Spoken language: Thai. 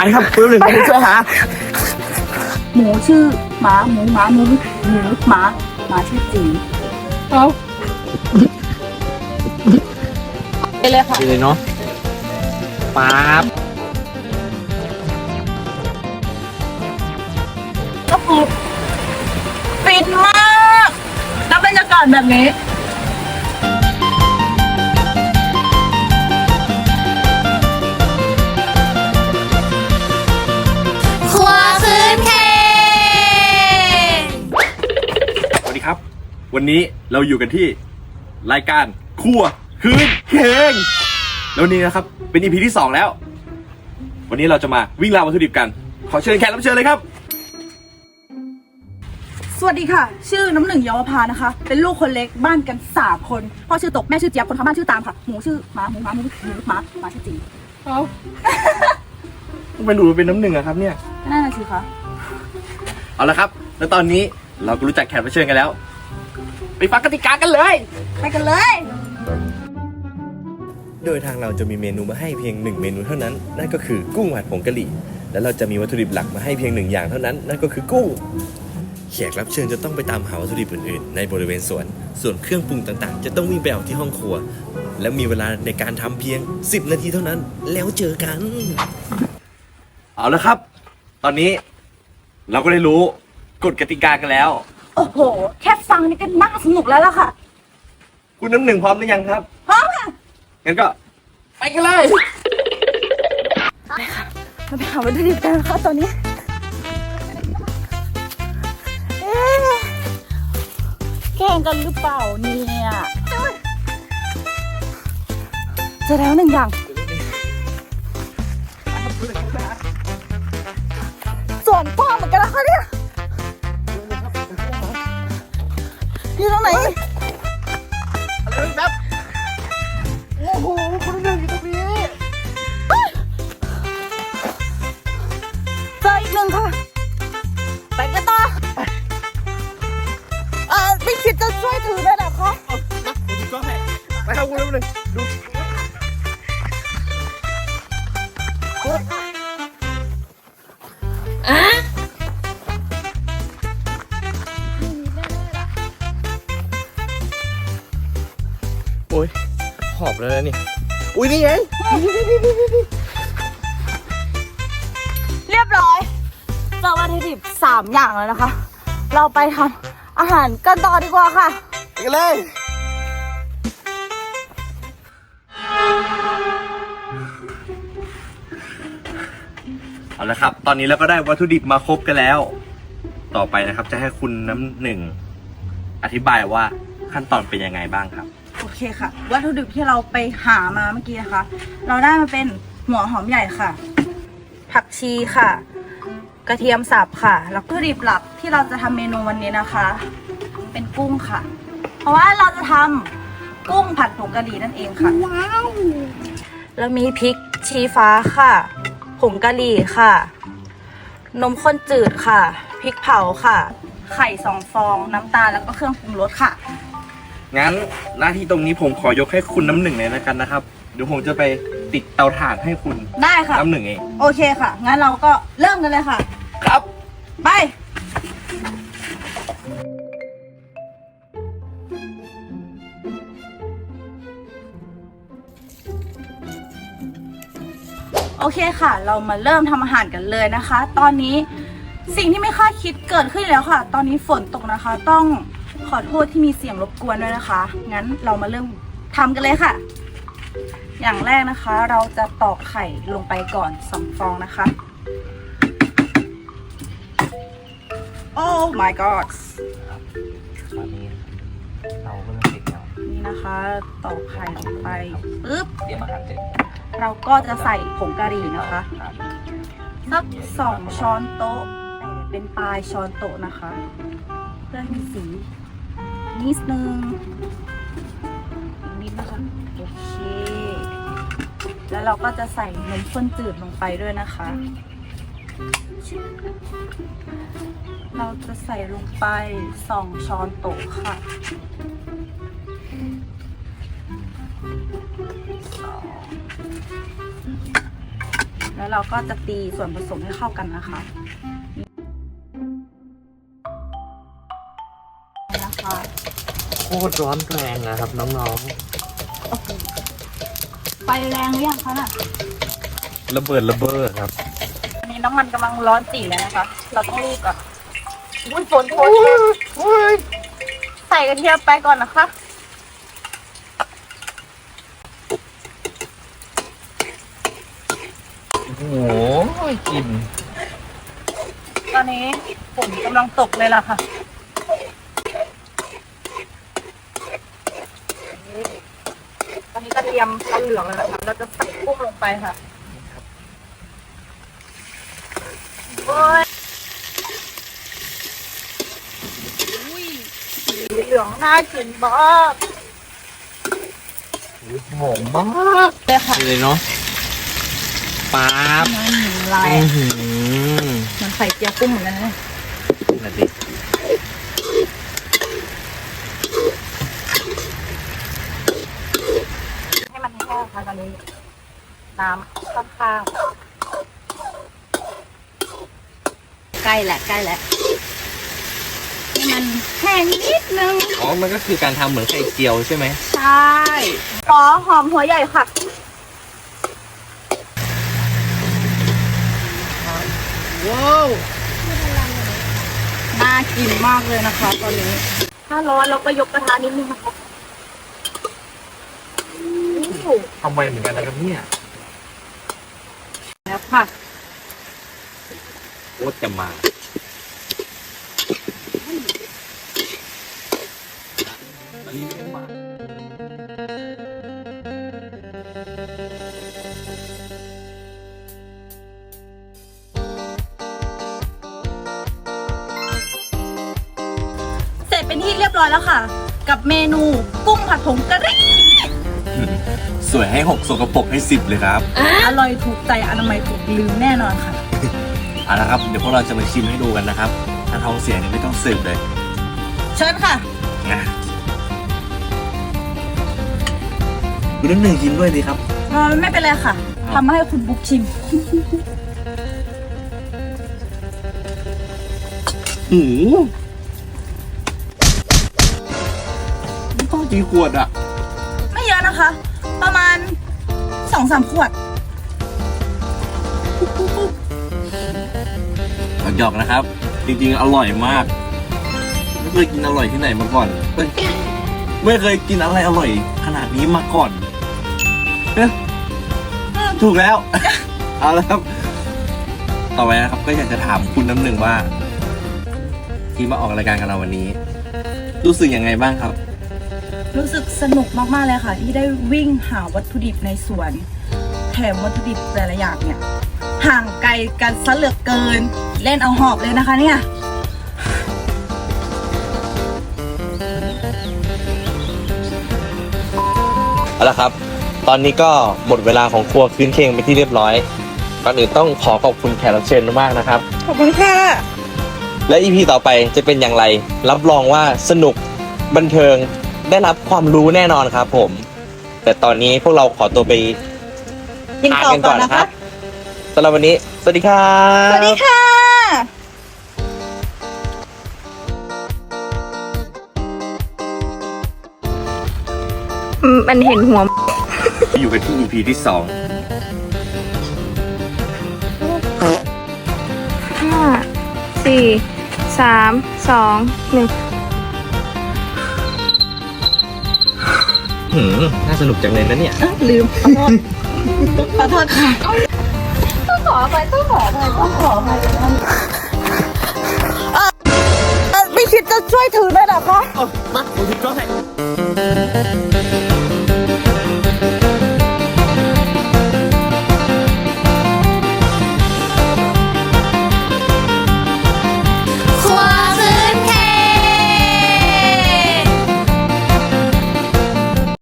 ไปครับคุณน้ำหนึ่งไปช่วยหาหมูชื่อหมาหมูหมาหมูหมูหมาหมาชื่อจีเขาไปเลยค่ะดีเลยเนาะป๊าบก็คือฟินมากแล้วบรรยากาศแบบนี้ ครับ วันนี้เราอยู่กันที่รายการครัวคืนเพลงแล้ววันนี้นะครับ เป็นอีพีที่ 2 แล้ว วันนี้เราจะมาวิ่งราววัตถุดิบกัน ขอเชิญแขกรับเชิญเลยครับ สวัสดีค่ะ ชื่อน้ำหนึ่งเยาวภานะคะ เป็นลูกคนเล็กบ้านกันสามคนพ่อชื่อตกแม่ชื่อเจี๊ยบคนทำบ้านชื่อตามค่ะหมูชื่อหมาหมูหมาหมูหมูหมาหมาชื่อจีเขาทำไมหนูเป็นน้ำหนึ่งอะครับเนี่ยก็น่าจะสิคะเอาละครับ แล้วตอนนี้เราก็รู้จักแขกรับเชิญกันแล้ว ไปฟังกติกากันเลย ไปกันเลย โดยทางเราจะมีเมนูมาให้เพียงหนึ่งเมนูเท่านั้น นั่นก็คือกุ้งผัดผงกะหรี่ และเราจะมีวัตถุดิบหลักมาให้เพียงหนึ่งอย่างเท่านั้น นั่นก็คือกุ้ง แขกรับเชิญจะต้องไปตามหาวัตถุดิบอื่นๆ ในบริเวณสวน ส่วนเครื่องปรุงต่างๆ จะต้องวิ่งไปเอาที่ห้องครัว และมีเวลาในการทำเพียง 10 นาทีเท่านั้น แล้วเจอกัน เอาละครับ ตอนนี้เราก็ได้รู้กฎกติกากันแล้ว โอ้โห แค่ฟังนี่ก็น่าสนุกแล้วล่ะค่ะ คุณน้ำหนึ่งพร้อมหรือยังครับ พร้อมค่ะ งั้นก็ ไปกันเลยเราไปหาวัตถุดิบกันนะคะตอนนี้เอ๊ะแกล้งกันหรือเปล่าเนี่ย เจอแล้วหนึ่งอย่าง อยู่ตรงไหนโอ้โหคุณน้ำหนึ่งอยู่ตรงนี้เจออีกหนึ่งค่ะ ไปกันต่อเออไม่คิดจะช่วยถือด้วยเหรอคะก็ให้ไปครับคุณน้ำหนึ่งดู แล้วนะนี่ อุ้ยนี่ไงเรียบร้อยเจอวัตถุดิบสามอย่างแล้วนะคะ เราไปทำอาหารกันต่อดีกว่าค่ะ ไปกันเลยเอาละครับ ตอนนี้เราก็ได้วัตถุดิบมาครบกันแล้ว ต่อไปนะครับ จะให้คุณน้ำหนึ่งอธิบายว่าขั้นตอนเป็นยังไงบ้างครับ โอเคค่ะ วัตถุดิบที่เราไปหามาเมื่อกี้นะคะ เราได้มาเป็นหัวหอมใหญ่ค่ะ ผักชีค่ะ กระเทียมสับค่ะ แล้วก็ดิบหลักที่เราจะทำเมนูวันนี้นะคะ เป็นกุ้งค่ะ เพราะว่าเราจะทำกุ้งผัดผงกะหรี่นั่นเองค่ะแล้วมีพริกชี้ฟ้าค่ะ ผงกะหรี่ค่ะ นมข้นจืดค่ะ พริกเผาค่ะ ไข่สองฟอง น้ำตาลแล้วก็เครื่องปรุงรสค่ะ งั้นหน้าที่ตรงนี้ผมขอยกให้คุณน้ำหนึ่งเลยแล้วกันนะครับ เดี๋ยวผมจะไปติดเตาถ่านให้คุณได้ค่ะ น้ำหนึ่งเอง โอเคค่ะ งั้นเราก็เริ่มกันเลยค่ะ ครับ ไป โอเคค่ะ เรามาเริ่มทำอาหารกันเลยนะคะ ตอนนี้สิ่งที่ไม่คาดคิดเกิดขึ้นแล้วค่ะ ตอนนี้ฝนตกนะคะ ต้อง ขอโทษที่มีเสียงรบกวนด้วยนะคะ งั้นเรามาเริ่มทำกันเลยค่ะ อย่างแรกนะคะ เราจะตอกไข่ลงไปก่อนสองฟองนะคะ โอ้ my god ตอนนี้เราก็เริ่มติดแล้วนี่นะคะตอกไข่ลงไปปึ๊บ เตรียมอาหารเสร็จเราก็จะใส่ผงกะหรี่นะคะ ครับสักสองช้อนโต๊ะแต่เป็นปลายช้อนโต๊ะนะคะ เพื่อให้สี นิดนึงอีกนิดนะคะโอเคแล้วเราก็จะใส่นมข้นจืดลงไปด้วยนะคะ เราจะใส่ลงไปสองช้อนโต๊ะค่ะสองแล้วเราก็จะตีส่วนผสมให้เข้ากันนะคะ คตรร้อนแรงนะครับน้องไฟแรงหรือยังคะน่ะๆ ระเบิดระเบ้อครับ อันนี้น้ำมันกำลังร้อนจีแล้วนะคะ เราต้องรีบก่อนอุ้ยฝนฝนใส่กระเทียมไปก่อนนะคะโอ้โหกลินตอนนี้ฝนกำลังตกเลยล่ะค่ะ ตอนนี้กระเที ยมเขาเหลืองแล้วนะคะเราจะใส่กุ้งลงไปค่ะโอ้ยอุ้ยสีเหลืองน่ากินมากหอมมากเลยค่ะเลยเนาะป๊าบน้ำหนึ่งลายอื้อหือเหมันไข่เจียวกุ้งเหมือนกันนะนั่นดิ ให้ มันแห้งค่ะตอนนี้ น้ำข้างๆใกล้แหละใกล้แหละให้มันแห้งนิดนึง อ๋อ มันก็คือการทำเหมือนไข่เจียวใช่ไหม ใช่ขอหอมหัวใหญ่ค่ะ ว้าว น่ากินมากเลยนะคะ ตอนนี้ ถ้าร้อนเราก็ยกกระทะนิดนึงนะคะโอ้โหทำไมเหมือนกันนะครับเนี่ยแล้วค่ะโคตรจะมาเสร็จเป็นที่เรียบร้อยแล้วค่ะ กับเมนูกุ้งผัดผงกะหรี่ สวยให้หกสกปรกให้สิบเลยครับอร่อยถูกใจอนามัยถูกลืมแน่นอนค่ะ เอาละครับเดี๋ยวพวกเราจะมาชิมให้ดูกันนะครับ ถ้าท้องเสียเนี่ยไม่ต้องสืบเลยเชิญค่ะ นะคุณน้ำหนึ่งชิมด้วยดีครับ เออไม่เป็นไรค่ะทำมาให้คุณบุ๊กชิมหูต้องกี่ขวดอะไม่เยอะ นะคะ ประมาณสองสามขวดหยอกๆนะครับ จริงๆ อร่อยมาก ไม่เคยกินอร่อยที่ไหนมาก่อนเอ้ยไม่เคยกินอะไรอร่อย ขนาดนี้มาก่อนเอ๊ะถูกแล้ว เอาละครับ ต่อไปนะครับ ก็อยากจะถามคุณน้ำหนึ่งว่า ที่มาออกรายการกับเราวันนี้ รู้สึกยังไงบ้างครับ รู้สึกสนุกมากๆเลยค่ะ ที่ได้วิ่งหาวัตถุดิบในสวน แถมวัตถุดิบแต่ละอย่างเนี่ยห่างไกลกันซะเหลือเกิน เล่นเอาหอบเลยนะคะเนี่ยเอาละครับ ตอนนี้ก็หมดเวลาของครัวคืนเคงไปที่เรียบร้อยก่อนอื่นต้องขอขอบคุณแขกรับเชิญมากนะครับ ขอบคุณค่ะ และอีพีต่อไปจะเป็นอย่างไร รับรองว่าสนุกบันเทิง ได้รับความรู้แน่นอนครับผม แต่ตอนนี้พวกเราขอตัวไปกินทานต่อกันก่ก่ออนนนะนะคะครับสำหรับวันนี้ สวัสดีครับสวัสดีค่ะมันเห็นหัว อยู่กันที่ EP ที่สองห้าสี่สามสองหนึ่ง หืมน่าสนุกจังเลยนะเนี่ย ลืมขอโทษขอโทษค่ะต้องขอไปต้องขอไปต้องขอไปไม่คิดจะช่วยถือเลยเหรอคะมาผมถือกล้องให้